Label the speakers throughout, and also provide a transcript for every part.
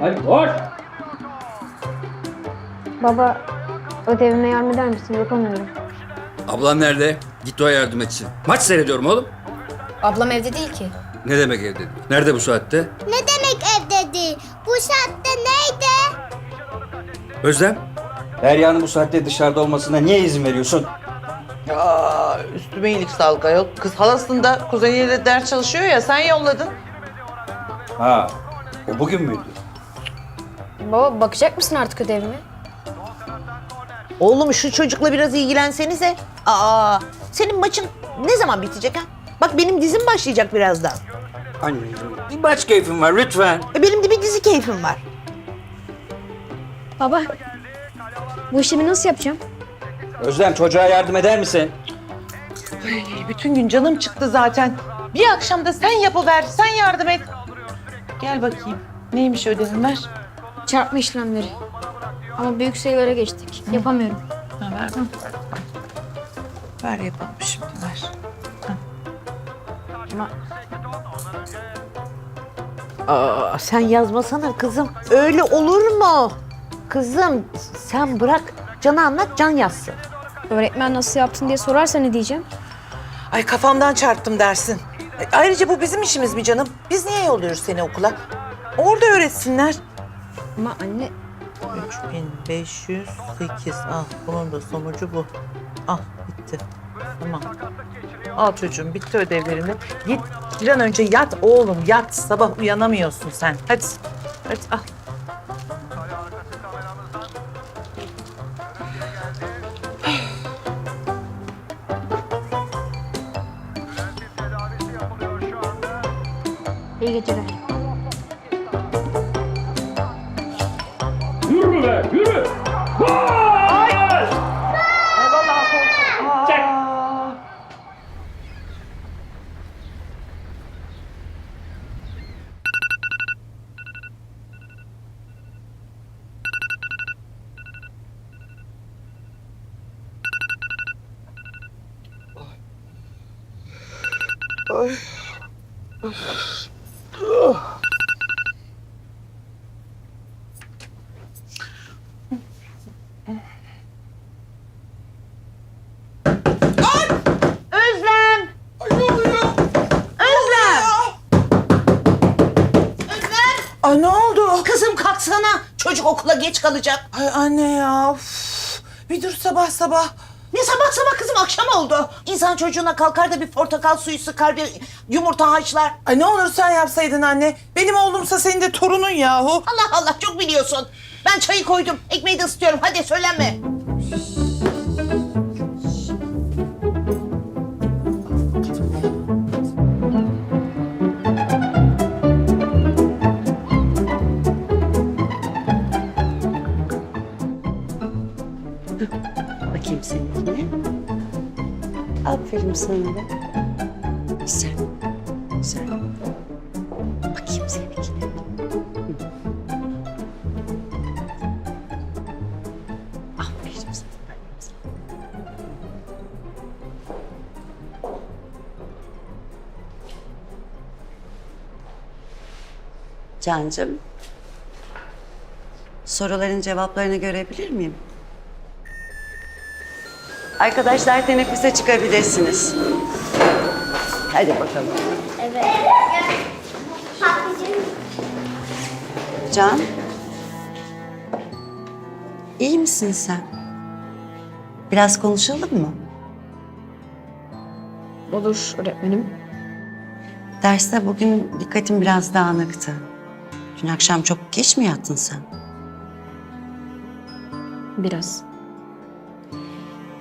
Speaker 1: Hadi koş.
Speaker 2: Baba ödevime yardım eder misin? Yapamıyorum.
Speaker 1: Ablan nerede? Git o yardım etsin. Maç seyrediyorum oğlum.
Speaker 3: Ablam evde değil ki.
Speaker 1: Ne demek evde? Nerede bu saatte?
Speaker 4: Ne demek evde değil? Bu saatte neydi?
Speaker 1: Özlem?
Speaker 5: Derya'nın bu saatte dışarıda olmasına niye izin veriyorsun?
Speaker 6: Aa, üstüme iyilik sağlık ayol. Kız halasında kuzeniyle ders çalışıyor ya sen yolladın.
Speaker 5: Ha, o bugün müydü?
Speaker 3: Baba bakacak mısın artık ödevime?
Speaker 7: Oğlum şu çocukla biraz ilgilensenize. Aa, senin maçın ne zaman bitecek ha? Bak benim dizim başlayacak birazdan.
Speaker 5: Anneciğim, bir maç keyfim var lütfen.
Speaker 7: E benim de bir dizi keyfim var.
Speaker 2: Baba bu işlemi nasıl yapacağım?
Speaker 5: Özlem çocuğa yardım eder misin?
Speaker 6: Ay, bütün gün canım çıktı zaten. Bir akşam da sen yapıver, sen yardım et. Gel bakayım. Neymiş ödevin ver.
Speaker 2: Çarpma işlemleri. Ama büyük sayılara geçtik. Yapamıyorum.
Speaker 6: Ha, ver. Ver yapalım şimdi ver.
Speaker 7: Aa, sen yazmasana kızım. Öyle olur mu? Kızım sen bırak Can'a anlat Can yazsın.
Speaker 2: Öğretmen nasıl yaptın diye sorarsa ne diyeceğim?
Speaker 6: Ay kafamdan çarptım dersin. Ay, Ayrıca bu bizim işimiz mi canım? Biz niye yolluyoruz seni okula? Orada öğretsinler.
Speaker 2: Ama anne
Speaker 6: 3508 al. Bunun da sonucu bu. Al bitti. Tamam. Al çocuğum bitti ödevlerini. Git bir an önce yat oğlum yat. Sabah uyanamıyorsun sen. Hadi. Hadi al.
Speaker 2: iyi geceler.
Speaker 7: Özlem!
Speaker 6: Ay ne oldu?
Speaker 7: Kızım kalksana. Çocuk okula geç kalacak.
Speaker 6: Ay anne ya. uf. Bir dur sabah sabah.
Speaker 7: Ne sabah sabah kızım akşam oldu. İnsan çocuğuna kalkar da bir portakal suyu sıkar, bir yumurta haşlar.
Speaker 6: Ay ne olur sen yapsaydın anne. Benim oğlumsa senin de torunun yahu.
Speaker 7: Allah Allah çok biliyorsun. Ben çayı koydum. Ekmeği de ısıtıyorum. Hadi söylenme.
Speaker 8: Aferin sana da. Güzel. Güzel. Bakayım seninkine. Aferin sana. aferin. Soruların cevaplarını görebilir miyim? Arkadaşlar teneffüse çıkabilirsiniz. Hadi bakalım.
Speaker 4: Evet.
Speaker 8: Can. İyi misin sen? Biraz konuşalım mı?
Speaker 2: Olur öğretmenim.
Speaker 8: Derste bugün dikkatim biraz dağınıktı. Dün akşam çok geç mi yattın sen?
Speaker 2: Biraz.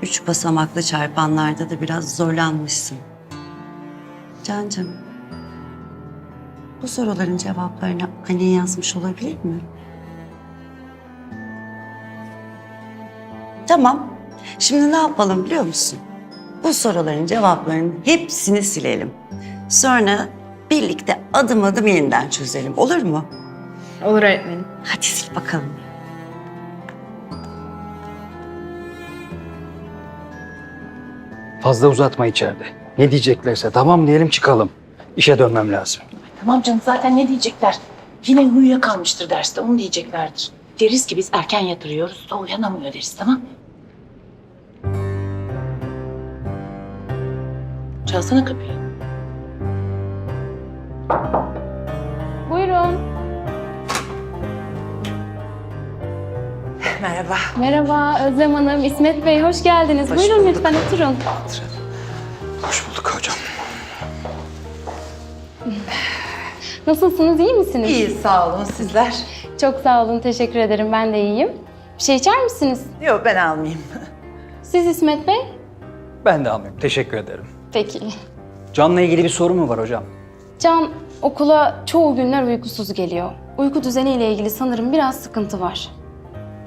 Speaker 8: Üç basamaklı çarpanlarda da biraz zorlanmışsın. Cancım, bu soruların cevaplarını annen yazmış olabilir mi? Tamam. Şimdi ne yapalım biliyor musun? Bu soruların cevaplarının hepsini silelim. Sonra birlikte adım adım yeniden çözelim. Olur mu?
Speaker 2: Olur öğretmenim.
Speaker 8: Hadi sil bakalım.
Speaker 5: Fazla uzatma içeride. Ne diyeceklerse tamam diyelim çıkalım. İşe dönmem lazım.
Speaker 6: Tamam canım zaten ne diyecekler?
Speaker 9: Yine uyuyakalmıştır derste onu diyeceklerdir. Deriz ki biz erken yatırıyoruz da uyanamıyor deriz tamam mı? Çalsana kapıyı.
Speaker 6: Merhaba.
Speaker 10: Merhaba Özlem Hanım, İsmet Bey hoş geldiniz.
Speaker 6: Hoş
Speaker 10: Buyurun
Speaker 6: bulduk.
Speaker 10: lütfen oturun.
Speaker 5: Hoş bulduk hocam.
Speaker 10: Nasılsınız, iyi misiniz?
Speaker 6: İyi sağ olun sizler.
Speaker 10: Çok sağ olun, teşekkür ederim. Ben de iyiyim. Bir şey içer misiniz?
Speaker 6: Yok ben almayayım.
Speaker 10: Siz İsmet Bey?
Speaker 5: Ben de almayayım. Teşekkür ederim.
Speaker 10: Peki.
Speaker 5: Can'la ilgili bir sorun mu var hocam?
Speaker 10: Can okula çoğu günler uykusuz geliyor. Uyku düzeniyle ilgili sanırım biraz sıkıntı var.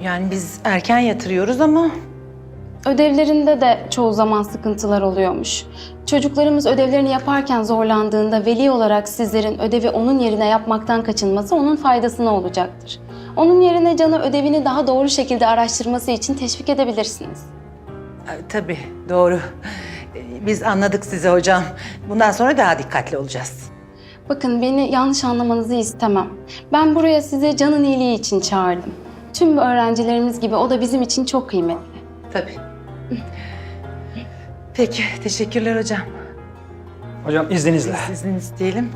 Speaker 6: Yani biz erken yatırıyoruz ama
Speaker 10: Ödevlerinde de çoğu zaman sıkıntılar oluyormuş. Çocuklarımız ödevlerini yaparken zorlandığında veli olarak sizlerin ödevi onun yerine yapmaktan kaçınması onun faydasına olacaktır. Onun yerine Can'ı ödevini daha doğru şekilde araştırması için teşvik edebilirsiniz.
Speaker 6: e, tabii doğru. E, Biz anladık sizi hocam. Bundan sonra daha dikkatli olacağız.
Speaker 10: Bakın beni yanlış anlamanızı istemem. Ben buraya sizi Can'ın iyiliği için çağırdım. Tüm öğrencilerimiz gibi o da bizim için çok kıymetli.
Speaker 6: Tabii. Peki teşekkürler hocam.
Speaker 5: Hocam izninizle.
Speaker 6: Sizin isteyelim.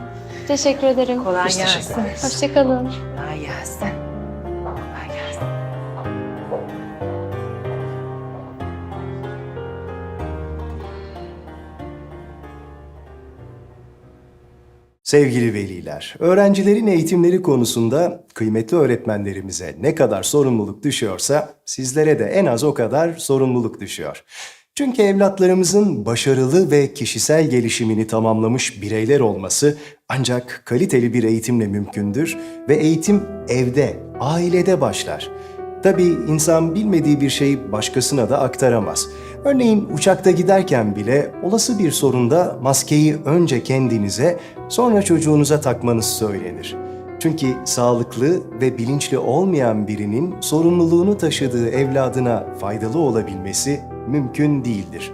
Speaker 10: Teşekkür ederim.
Speaker 6: Kolay
Speaker 5: Biz teşekkür
Speaker 6: gelsin.
Speaker 5: ederiz.
Speaker 10: Hoşçakalın.
Speaker 6: Kolay gelsin.
Speaker 11: Sevgili veliler, öğrencilerin eğitimleri konusunda kıymetli öğretmenlerimize ne kadar sorumluluk düşüyorsa sizlere de en az o kadar sorumluluk düşüyor. Çünkü evlatlarımızın başarılı ve kişisel gelişimini tamamlamış bireyler olması ancak kaliteli bir eğitimle mümkündür ve eğitim evde, ailede başlar. Tabii insan bilmediği bir şeyi başkasına da aktaramaz. Örneğin uçakta giderken bile olası bir sorunda maskeyi önce kendinize, sonra çocuğunuza takmanız söylenir. Çünkü sağlıklı ve bilinçli olmayan birinin sorumluluğunu taşıdığı evladına faydalı olabilmesi mümkün değildir.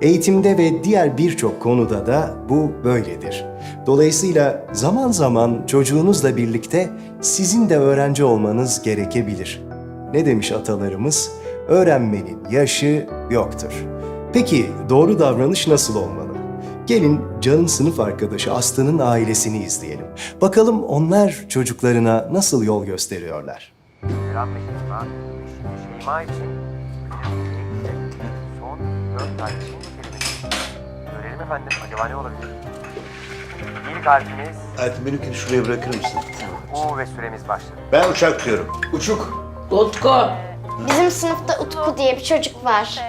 Speaker 11: Eğitimde ve diğer birçok konuda da bu böyledir. Dolayısıyla zaman zaman çocuğunuzla birlikte sizin de öğrenci olmanız gerekebilir. Ne demiş atalarımız? Öğrenmenin yaşı yoktur. Peki doğru davranış nasıl olmalı? Gelin Can'ın sınıf arkadaşı Aslı'nın ailesini izleyelim. Bakalım onlar çocuklarına nasıl yol gösteriyorlar.
Speaker 12: Selam eşi Şeyma için son dört tane şimdi kelimesi. Görelim efendim, acaba ne olabilir? İlk harfimiz
Speaker 13: Hayatım benimkini şuraya bırakır mısın?
Speaker 12: U ve süremiz başladı.
Speaker 13: Ben uçak diyorum.
Speaker 5: Uçuk.
Speaker 4: Bizim sınıfta Utku diye bir çocuk var.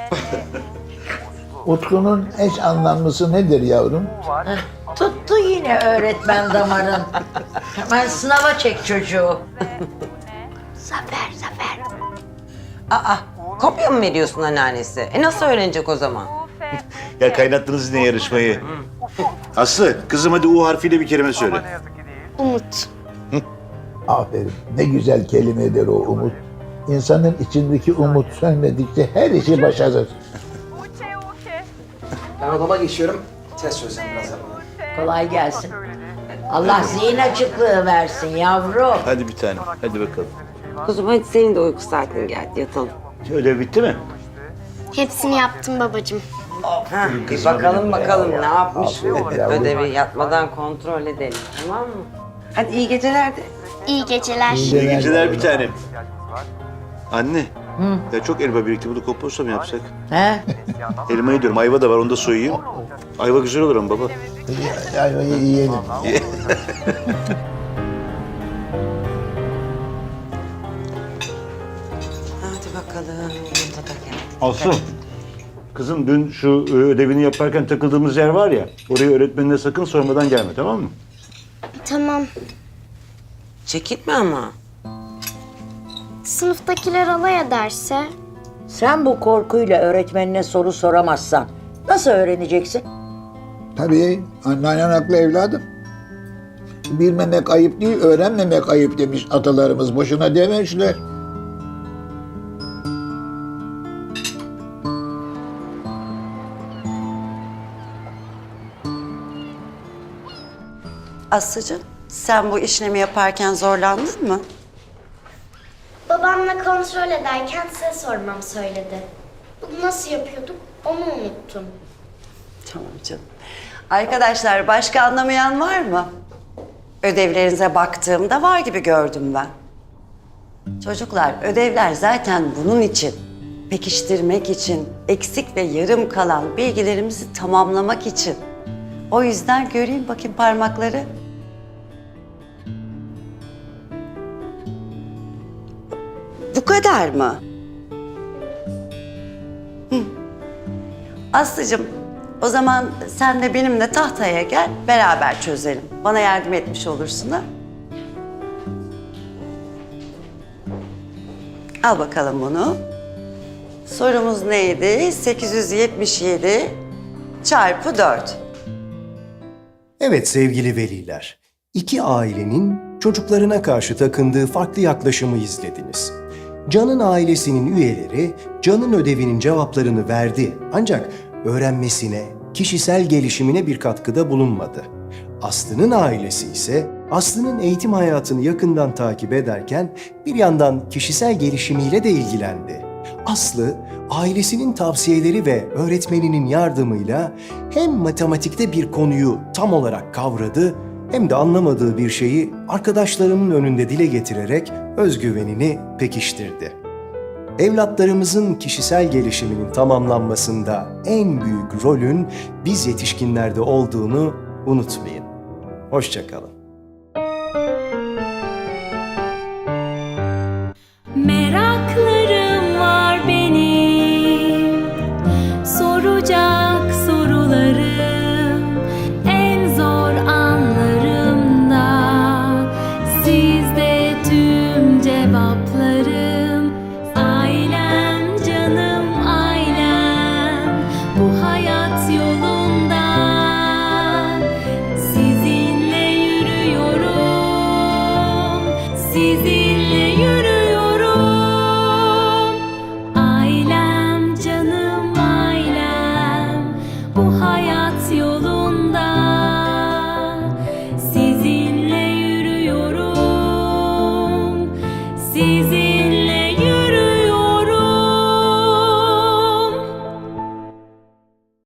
Speaker 14: Utku'nun eş anlamlısı nedir yavrum?
Speaker 7: Tuttu yine öğretmen damarın. Hemen sınava çek çocuğu.
Speaker 4: Zafer, Zafer.
Speaker 15: Aa, kopya mı veriyorsun anneannesi? E nasıl öğrenecek o zaman?
Speaker 13: Ya kaynattınız yine yarışmayı. Aslı, kızım hadi U harfiyle bir kelime söyle.
Speaker 12: Ne.
Speaker 4: Umut.
Speaker 14: Aferin. Ne güzel kelimedir o umut. İnsanın içindeki umut sönmedikçe her işi başarır.
Speaker 5: Ben odama geçiyorum. Test çözeceğim biraz yapalım.
Speaker 7: Kolay gelsin. Allah zihin açıklığı versin yavrum.
Speaker 13: Hadi bir tane, hadi bakalım.
Speaker 15: Kuzum hadi senin de uyku saatin geldi yatalım.
Speaker 13: Öyle bitti mi?
Speaker 4: Hepsini yaptım babacığım.
Speaker 15: Ha, bir bakalım bakalım ne yapmış. Ödevi yatmadan kontrol edelim tamam mı? Hadi iyi geceler de.
Speaker 4: İyi geceler.
Speaker 14: İyi
Speaker 13: İyi geceler bir tanem. Anne, ya çok elma birikti. Bunu komposta mı yapsak?
Speaker 7: He?
Speaker 13: Elmayı diyorum, ayva da var. Onu da soyayım. Ayva güzel olur ama baba.
Speaker 14: Ayvayı yiyelim.
Speaker 15: Hadi bakalım yumurta da gel.
Speaker 13: Aslı, kızım dün şu e, ödevini yaparken takıldığımız yer var ya. Oraya öğretmenine sakın sormadan gelme, tamam mı?
Speaker 4: Tamam.
Speaker 15: Çekinme ama.
Speaker 4: Sınıftakiler alay ederse?
Speaker 7: Sen bu korkuyla öğretmenine soru soramazsan nasıl öğreneceksin?
Speaker 14: Tabii anneannen haklı evladım. Bilmemek ayıp değil, öğrenmemek ayıp demiş atalarımız. Boşuna dememişler.
Speaker 8: Aslıcığım Sen bu işlemi yaparken zorlandın mı?
Speaker 4: Babamla kontrol ederken size sormam söyledi. Bunu nasıl yapıyorduk onu unuttum.
Speaker 8: Tamam canım. Arkadaşlar başka anlamayan var mı? Ödevlerinize baktığımda var gibi gördüm ben. Çocuklar ödevler zaten bunun için. Pekiştirmek için, eksik ve yarım kalan bilgilerimizi tamamlamak için. O yüzden göreyim bakayım parmakları. Bu kadar mı? Hı. Aslıcığım, o zaman sen de benimle tahtaya gel, beraber çözelim. Bana yardım etmiş olursun ha. Al bakalım bunu. Sorumuz neydi? 877 çarpı 4.
Speaker 11: Evet sevgili veliler, iki ailenin çocuklarına karşı takındığı farklı yaklaşımı izlediniz. Can'ın ailesinin üyeleri Can'ın ödevinin cevaplarını verdi ancak öğrenmesine, kişisel gelişimine bir katkıda bulunmadı. Aslı'nın ailesi ise Aslı'nın eğitim hayatını yakından takip ederken bir yandan kişisel gelişimiyle de ilgilendi. Aslı, ailesinin tavsiyeleri ve öğretmeninin yardımıyla hem matematikte bir konuyu tam olarak kavradı hem de anlamadığı bir şeyi arkadaşlarının önünde dile getirerek özgüvenini pekiştirdi. Evlatlarımızın kişisel gelişiminin tamamlanmasında en büyük rolün biz yetişkinlerde olduğunu unutmayın. Hoşçakalın.